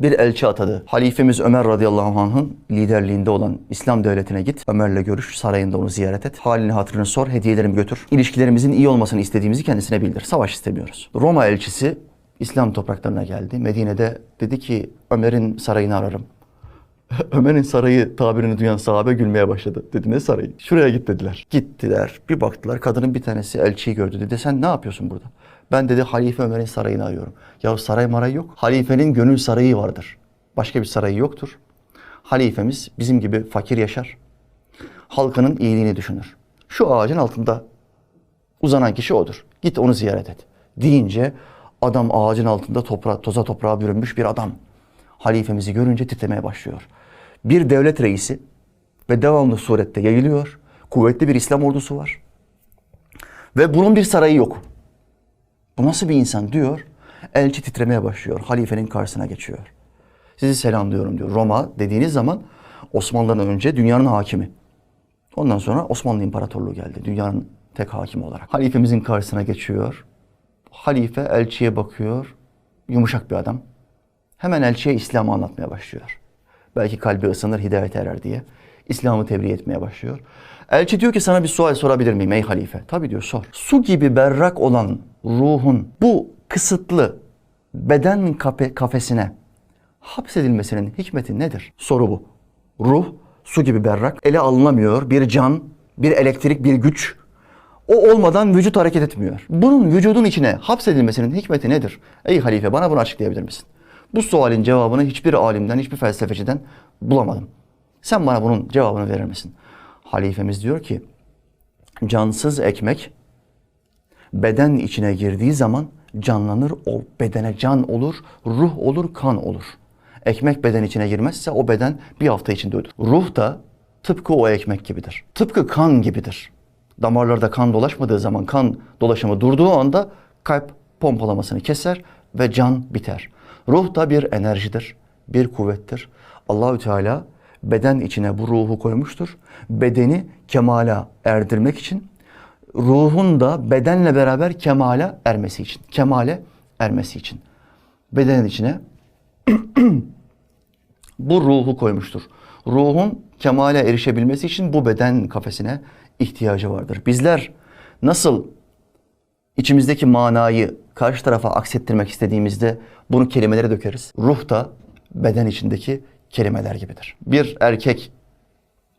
bir elçi atadı. Halifemiz Ömer radıyallahu anh'ın liderliğinde olan İslam devletine git. Ömer'le görüş, sarayında onu ziyaret et. Halini hatırını sor, hediyelerimi götür. İlişkilerimizin iyi olmasını istediğimizi kendisine bildir. Savaş istemiyoruz. Roma elçisi İslam topraklarına geldi. Medine'de dedi ki Ömer'in sarayını ararım. Ömer'in sarayı tabirini duyan sahabe gülmeye başladı. Dedi ne sarayı? Şuraya git dediler. Gittiler. Bir baktılar. Kadının bir tanesi elçiyi gördü. Dedi sen ne yapıyorsun burada? Ben dedi Halife Ömer'in sarayını arıyorum. Ya saray maray yok. Halifenin gönül sarayı vardır. Başka bir sarayı yoktur. Halifemiz bizim gibi fakir yaşar. Halkının iyiliğini düşünür. Şu ağacın altında uzanan kişi odur. Git onu ziyaret et. Deyince adam ağacın altında toprağa, toza toprağa bürünmüş bir adam. Halifemizi görünce titremeye başlıyor. Bir devlet reisi ve devamlı surette yayılıyor. Kuvvetli bir İslam ordusu var. Ve bunun bir sarayı yok. Bu nasıl bir insan diyor. Elçi titremeye başlıyor. Halifenin karşısına geçiyor. Sizi selamlıyorum diyor. Roma dediğiniz zaman Osmanlı'dan önce dünyanın hakimi. Ondan sonra Osmanlı İmparatorluğu geldi. Dünyanın tek hakimi olarak. Halifemizin karşısına geçiyor. Halife elçiye bakıyor. Yumuşak bir adam. Hemen elçiye İslam'ı anlatmaya başlıyor. Belki kalbi ısınır, hidayet erer diye. İslam'ı tebliğ etmeye başlıyor. Elçi diyor ki sana bir sual sorabilir miyim ey halife? Tabii diyor sor. Su gibi berrak olan ruhun bu kısıtlı beden kafe, kafesine hapsedilmesinin hikmeti nedir? Soru bu. Ruh su gibi berrak, ele alınamıyor bir can, bir elektrik, bir güç. O olmadan vücut hareket etmiyor. Bunun vücudun içine hapsedilmesinin hikmeti nedir? Ey halife bana bunu açıklayabilir misin? Bu sualin cevabını hiçbir alimden, hiçbir felsefeciden bulamadım. Sen bana bunun cevabını verir misin? Halifemiz diyor ki, cansız ekmek beden içine girdiği zaman canlanır, o bedene can olur, ruh olur, kan olur. Ekmek beden içine girmezse o beden bir hafta içinde ölür. Ruh da tıpkı o ekmek gibidir. Tıpkı kan gibidir. Damarlarda kan dolaşmadığı zaman kan dolaşımı durduğu anda kalp pompalamasını keser ve can biter. Ruh da bir enerjidir, bir kuvvettir. Allahü Teala beden içine bu ruhu koymuştur. Bedeni kemala erdirmek için, ruhun da bedenle beraber kemale ermesi için, kemale ermesi için. Bedenin içine bu ruhu koymuştur. Ruhun kemale erişebilmesi için bu beden kafesine ihtiyacı vardır. Bizler nasıl içimizdeki manayı karşı tarafa aksettirmek istediğimizde bunu kelimelere dökeriz. Ruh da beden içindeki kelimeler gibidir. Bir erkek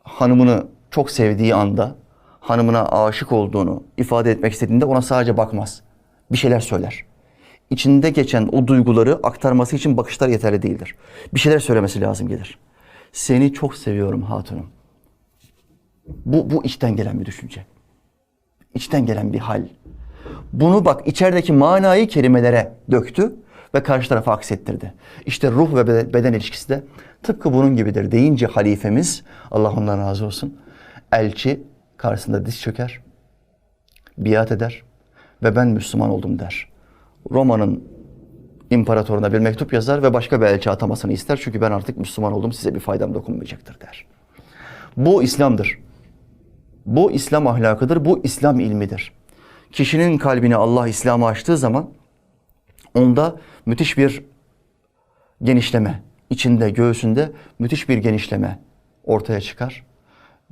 hanımını çok sevdiği anda hanımına aşık olduğunu ifade etmek istediğinde ona sadece bakmaz. Bir şeyler söyler. İçinde geçen o duyguları aktarması için bakışlar yeterli değildir. Bir şeyler söylemesi lazım gelir. Seni çok seviyorum hatunum. Bu, bu içten gelen bir düşünce. İçten gelen bir hal. Bunu bak içerideki manayı kelimelere döktü ve karşı tarafa aksettirdi. İşte ruh ve beden, ilişkisi de tıpkı bunun gibidir deyince halifemiz, Allah ondan razı olsun, elçi karşısında diz çöker, biat eder ve ben Müslüman oldum der. Roma'nın imparatoruna bir mektup yazar ve başka bir elçi atamasını ister. Çünkü ben artık Müslüman oldum size bir faydam dokunmayacaktır der. Bu İslam'dır. Bu İslam ahlakıdır. Bu İslam ilmidir. Kişinin kalbini Allah İslam'a açtığı zaman onda müthiş bir genişleme, içinde, göğsünde müthiş bir genişleme ortaya çıkar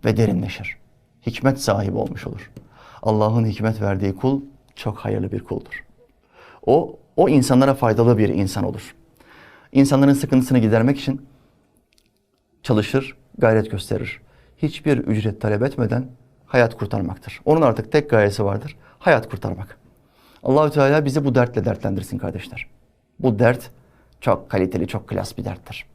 ve derinleşir. Hikmet sahibi olmuş olur. Allah'ın hikmet verdiği kul çok hayırlı bir kuldur. O, o insanlara faydalı bir insan olur. İnsanların sıkıntısını gidermek için çalışır, gayret gösterir. Hiçbir ücret talep etmeden hayat kurtarmaktır. Onun artık tek gayesi vardır. Hayat kurtarmak. Allahü Teala bizi bu dertle dertlendirsin kardeşler. Bu dert çok kaliteli, çok klas bir derttir.